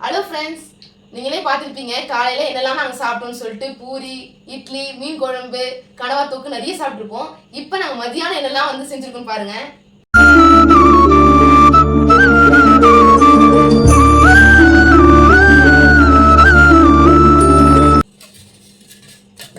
Hello friends நீங்களே பார்த்துருப்பீங்க காலையில் என்னெல்லாம் நாங்கள் சாப்பிட்டோம்னு சொல்லிட்டு பூரி இட்லி மீன் குழம்பு கனவா தொக்கு நிறைய சாப்பிட்ருப்போம் இப்போ நாங்கள் மதியானம் என்னெல்லாம் வந்து செஞ்சுருக்கோம் பாருங்க.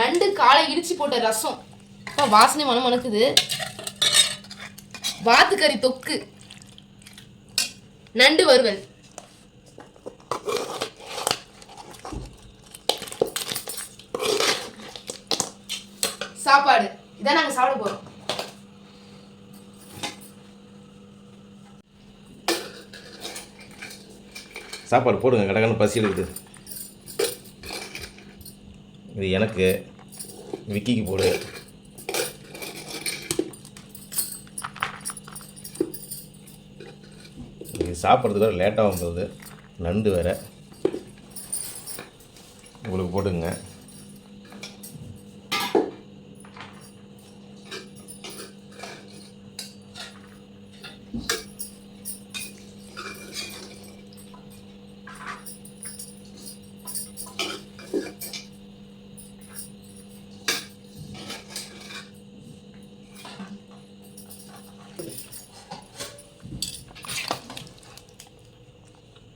நண்டு காலை இடிச்சு போட்ட ரசம். இப்போ வாசனை மனம் மணக்குது. வாத்துக்கறி தொக்கு. நண்டு வறுவல். சாப்பாடு. இதான் நாங்க சாப்பிட போறோம். சாப்பாடு போடுங்க கடகன்னு பசி எடுக்குது இது எனக்கு விக்கிக்கு போடு. இது சாப்பிட்றதுக்கு வேறு லேட்டாக போகுது நண்டு வேறு. உங்களுக்கு போட்டுங்க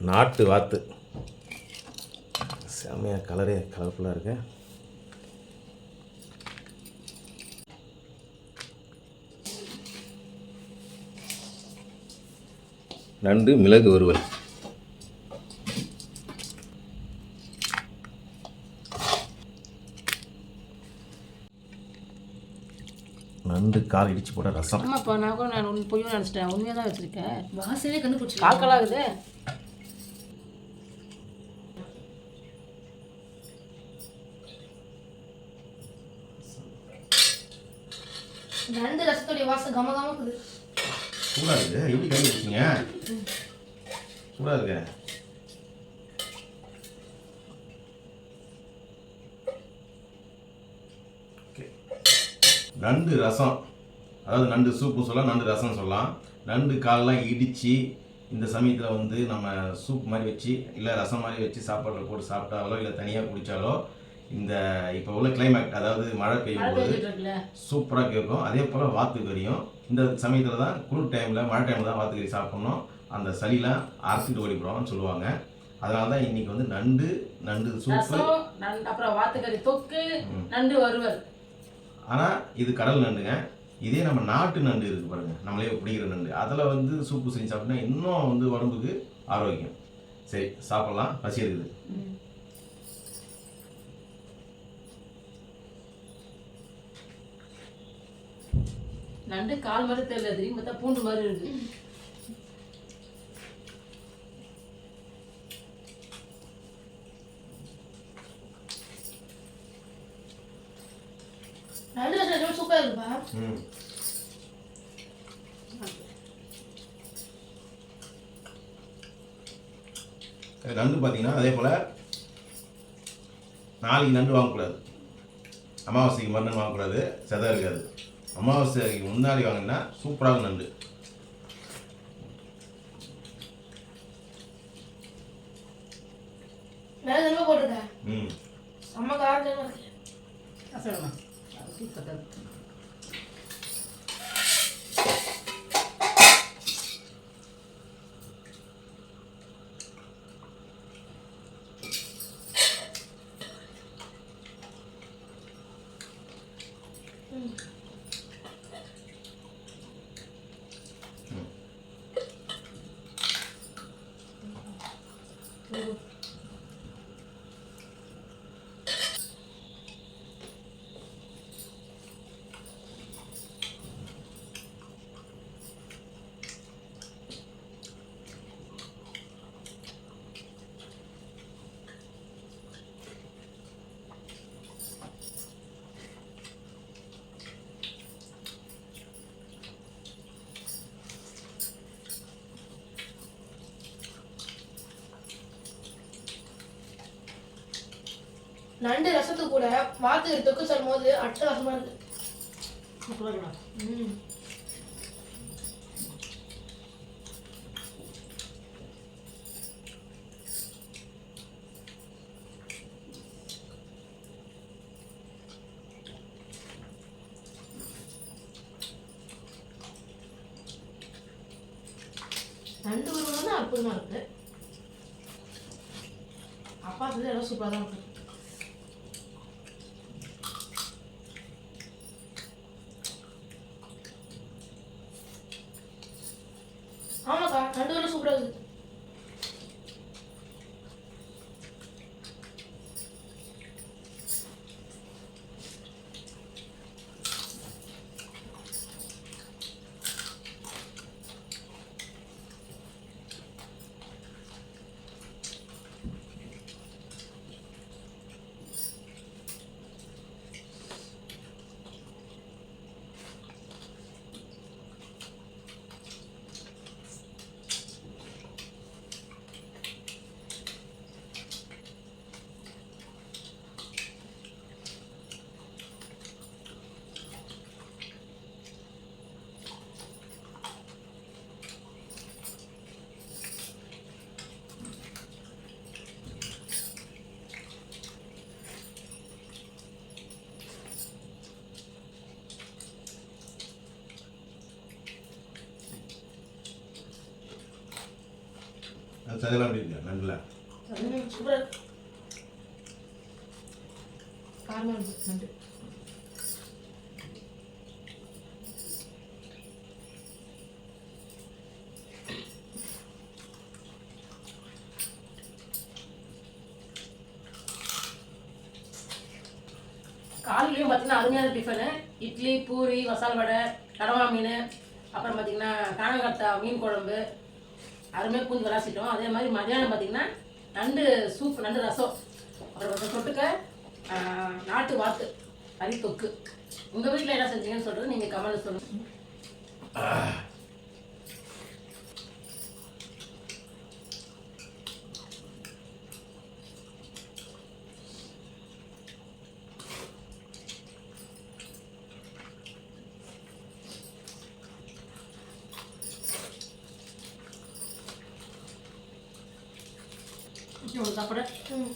நாட்டு வாத்து. செம்மையாக கலரே கலர்ஃபுல்லாக இருக்கு. நண்டு மிளகு வறுவல். நண்டு கால் இடிச்சு போட்ட ரசம். ஆமாப்பா நான் கூட நான் பொய்யும் நினச்சிட்டேன். உண்மையாக தான் வச்சுருக்கேன் வாசனே கண்டுபிடிச்சு காக்கலாகுது ரெண்டு ரசத்துடைய வாசம் கம கமக்குது சூடாக இருக்குது எப்படி கண்டுபிடிச்சிங்க சூடாக இருக்கு நண்டு ரசம். அதாவது நண்டு சூப்பு சொல்லலாம் நண்டு ரசம் சொல்லலாம். நண்டு காலெலாம் இடித்து இந்த சமயத்தில் வந்து நம்ம சூப் மாதிரி வச்சு இல்லை ரசம் மாதிரி வச்சு சாப்பாட்டில் போட்டு சாப்பிட்டாலோ இல்லை தனியாக குடித்தாலோ இந்த இப்போ உள்ள கிளைமேட் அதாவது மழை பெய்யும் போது சூப்பராக கேட்கும். அதே போல் வாத்துக்கறியும். இந்த சமயத்தில் தான் குளிர் டைமில் மழை டைமில் தான் வாத்துக்கறி சாப்பிட்ணும். அந்த சளிலாம் அரைச்சிட்டு ஓடி போடுவாங்கன்னு சொல்லுவாங்க. அதனால தான் இன்றைக்கி வந்து நண்டு நண்டு சூப்பு அப்புறம் வாத்துக்கறி தொக்கு நண்டு வறுவல். ஆனால் இது கடல் நண்டுங்க. இதே நம்ம நாட்டு நண்டு இருக்குது பாருங்க. நம்மளே பிடிக்கிற நண்டு. அதில் வந்து சூப்பு செஞ்சு சாப்பிட்டா இன்னும் வந்து உடம்புக்கு ஆரோக்கியம். சரி சாப்பிட்லாம். பசி இருக்குது நண்டு கால் மாதிரி தெரியல திரும்பி பார்த்தா பூண்டு மாதிரி இருக்கு. நண்டு சூப்பரா இருக்குப்பா. நண்டு பார்த்தீங்கன்னா அதே போல் நாளைக்கு நண்டு வாங்கக்கூடாது. அமாவாசைக்கு மறுநாள் வாங்கக்கூடாது. செதை இருக்காது அமாவாசைக்கு முன்னாடி வாங்கினா சூப்பராக நண்டு. வேற என்ன போட்டிருக்க? ம். செம்ம காரஞ்சமா இருக்கு. நண்டு ரசத்து கூட வாத்து தொக்கு சொல்லும் போது அச்ச ரசமா இருக்கு நண்டு உருவம் தான் அற்புதமா இருக்கு. அப்பா சொல்லி எல்லாம் சூப்பராக தான் இருக்கு. ரெண்டு பேரும் சூப்பராக அது சதையெல்லாம் எப்படி இருக்கு நண்டில் காலையிலையும் பார்த்தீங்கன்னா அருமையான டிஃபனு இட்லி பூரி மசால் வடை கடவா மீன் அப்புறம் பார்த்தீங்கன்னா காணங்கத்தா மீன் குழம்பு அருமையாக பூந்து விளாசிட்டோம். அதே மாதிரி மதியானம் பார்த்தீங்கன்னா நண்டு சூப் நண்டு ரசம். அப்புறம் தொட்டுக்க நாட்டு வாத்து கறி தொக்கு உங்கள் வீட்டில் என்ன செஞ்சீங்கன்னு சொல்கிறது நீங்கள் கமெண்ட் சொல்லுங்கள் உங்களுக்கு சாப்பிட ம்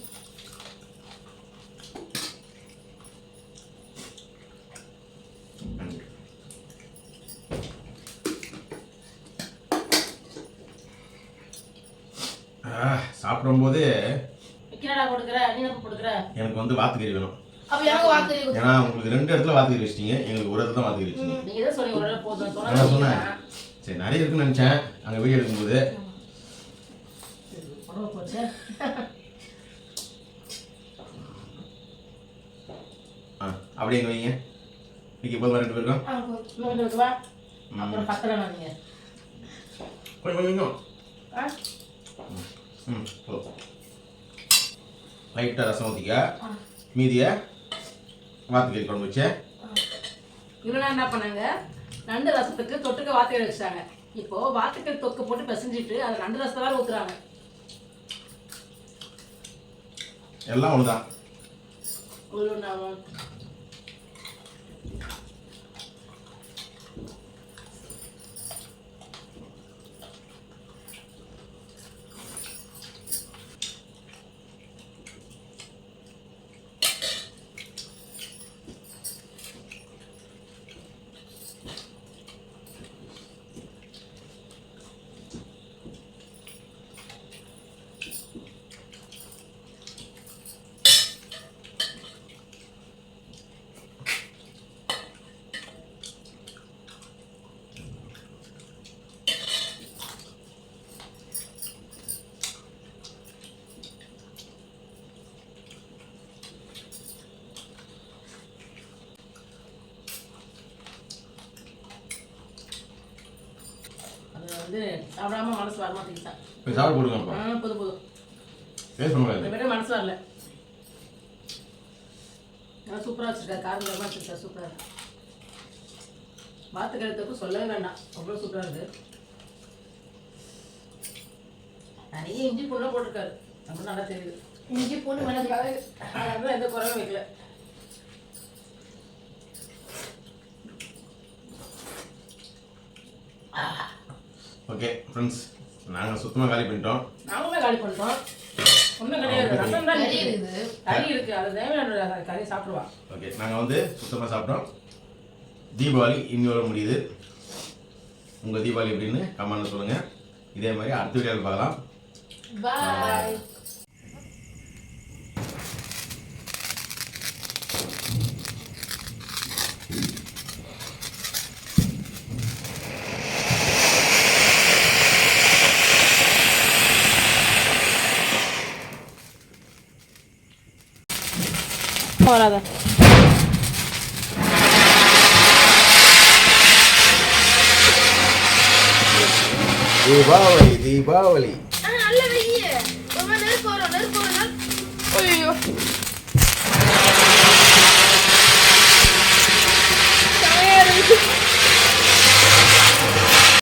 சாப்பிடும்போது கொடுக்குற? கொடுக்குற? எனக்கு வந்து வாத்துக்கறி வேணும். அப்போ எனக்கு ஏன்னா உங்களுக்கு ரெண்டு இடத்துல வாத்துக்கறி வச்சிட்டீங்க. எங்களுக்கு ஒரு இடத்துல தான் வாத்துக்கறி வச்சிங்க ஒரு போதும்? சொன்னேன் சொன்னா? சரி நிறைய இருக்குன்னு நினச்சேன். அங்கே வீடியோ எடுக்கும்போது. போச்சு அப்படியே வைங்க. இன்னைக்கு எப்போதுமா ரெண்டு பேருக்கும்? போதும் அப்புறம் பத்தலை நீங்கள் கொஞ்சம் கொஞ்சம் ம் போதும் லைட்டாக ரசம் ஊற்றிக்க மீதியை வாத்துக்கறி குழம்பு வச்சு. இவனா என்ன பண்ணாங்க? நண்டு ரசத்துக்கு தொட்டுக்க வாத்துக்கறி வச்சாங்க இப்போ வாத்துக்கறி தொக்கு போட்டு பிசைஞ்சிட்டு அதை நண்டு ரசத்தை வேற ஊத்துறாங்க. எல்லாம் ஒன்று தான் வந்து சாப்பிடாம மனசு வர மாட்டேங்குதான் இப்போ சாப்பிட போடுங்கப்பா ஆ புது புது. பேச முடியாது. இந்த மனசு வரல. நல்லா சூப்பராக வச்சிருக்கா காரம் காரமாக வச்சிருக்கா சூப்பராக இருக்கு. வாத்து கழுத்துக்கு சொல்லவே வேண்டாம். அவ்வளோ சூப்பராக இருக்கு. நிறைய இஞ்சி பூண்டுலாம் போட்டிருக்காரு. ரொம்ப நல்லா தெரியுது. இஞ்சி பூண்டு அதனால எந்த குறையும் வைக்கல. ஓகே ஃப்ரெண்ட்ஸ் நாங்கள் சுத்தமாக காலி பண்ணிட்டோம். நாங்களுமே காலி பண்ணிட்டோம். ஒன்றும் கிடையாது. ரசம் தான் இருக்குது. இருக்குது. கறி இருக்கு. அது தேவையான கறி சாப்பிடுவா. ஓகே நாங்கள் வந்து சுத்தமாக சாப்பிட்டோம். தீபாவளி இன்னொரு முடியுது. உங்கள் தீபாவளி எப்படின்னு கமெண்ட்ல சொல்லுங்கள் இதே மாதிரி அடுத்த வீடியோவில் பார்க்கலாம். பாய் வராத தீபாவளி தீபாவளி. நல்ல வெய்ய. ரொம்ப நெருப்பு வரும் நெருப்பு வரும் ஐயோ.